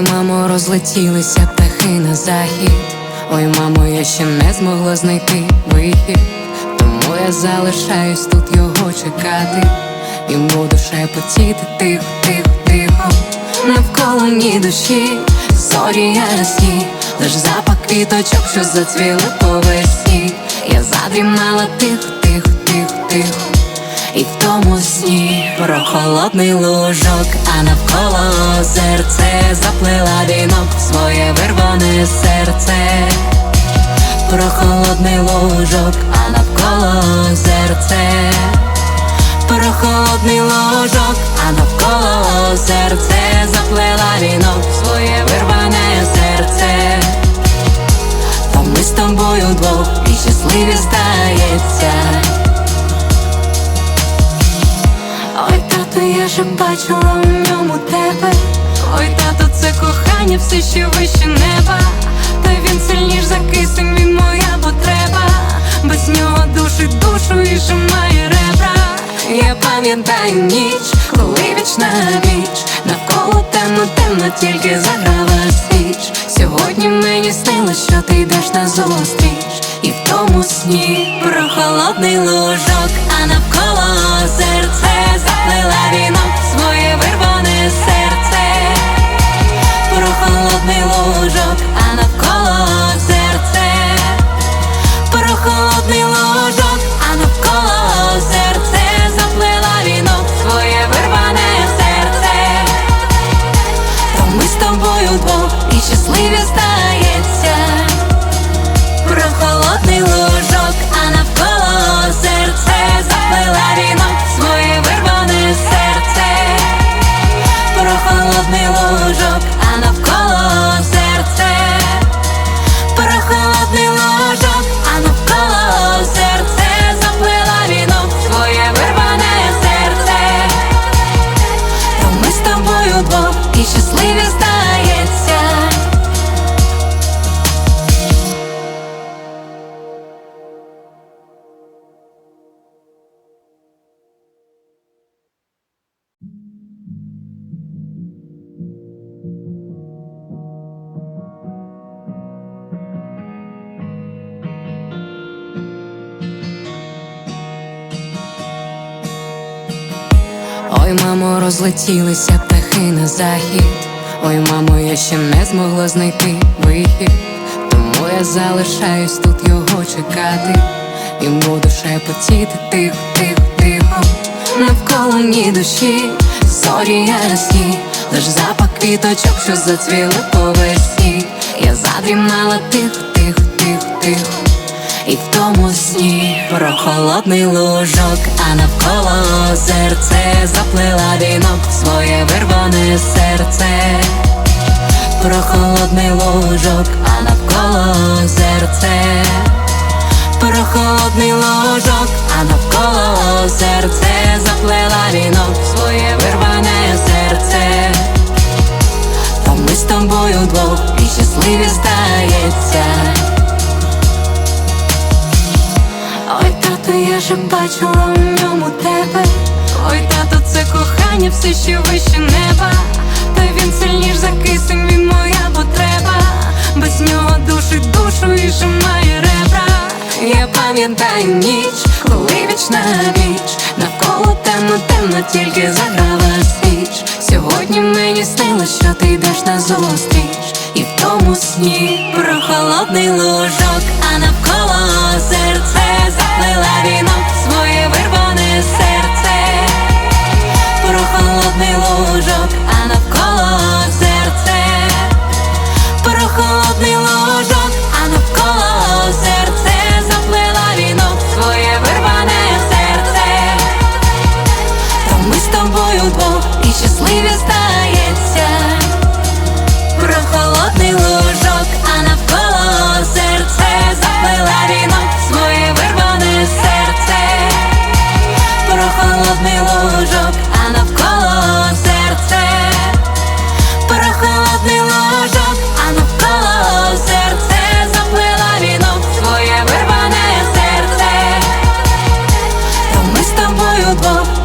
мамо, розлетілися птахи на захід. Ой, мамо, я ще не змогла знайти вихід. Тому я залишаюсь тут його чекати. І буду шепотіти тихо, тихо, тихо. Навколо ні душі, зорі ясні, лиш запах квіточок, що зацвіли по весні. Я задрімала тихо, тихо, тихо, тихо. І в тому сні про холодний лужок, а навколо озерце заплила вінок своє вирване серце, про холодний лужок, а навколо озерце, про холодний ложок, а навколо озерце заплила вінок своє вирване серце. Бачила у ньому тебе. Ой, тато, це кохання, все ще вище неба. Та він сильніш за кисень, він моя потреба. Без нього душить душу і жимає ребра. Я пам'ятаю ніч, коли вічна ніч Навколо темно, темно, тільки заграла свіч. Сьогодні мені снилось, що ти йдеш на зустріч І в тому сні про холодний лужок, а навколо серце заплила вінок в своє вирване Ой, мамо, розлетілися птахи на захід. Ой, мамо, я ще не змогла знайти вихід. Тому я залишаюсь тут його чекати. І буду шепотіти тихо, тихо, тихо. Навколо ні душі, зорі ясні, лиш запах квіточок, що зацвіли по. Я задрімала тихо, тихо, тихо, тихо. І в тому сні про холодний лужок, а навколо озерце заплила вінок своє вирване серце, про холодний лужок, а навколо озерце, про холодний ложок, а навколо серце заплила вінок своє вирване серце. То ми з тобою двох і щасливі здається. Тато, я же бачила у ньому тебе. Ой, тато, це кохання, все ще вище неба. Та він сильніш за кисень, він моя потреба. Без нього душить душу і жимає ребра. Я пам'ятаю ніч, коли вічна ніч Навколо темно, темно, тільки заграла свіч. Сьогодні мені снилось, що ти йдеш на зустріч І сні про холодний лужок, а навколо серце заплила вінок своє вирване серце,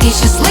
вирване серце,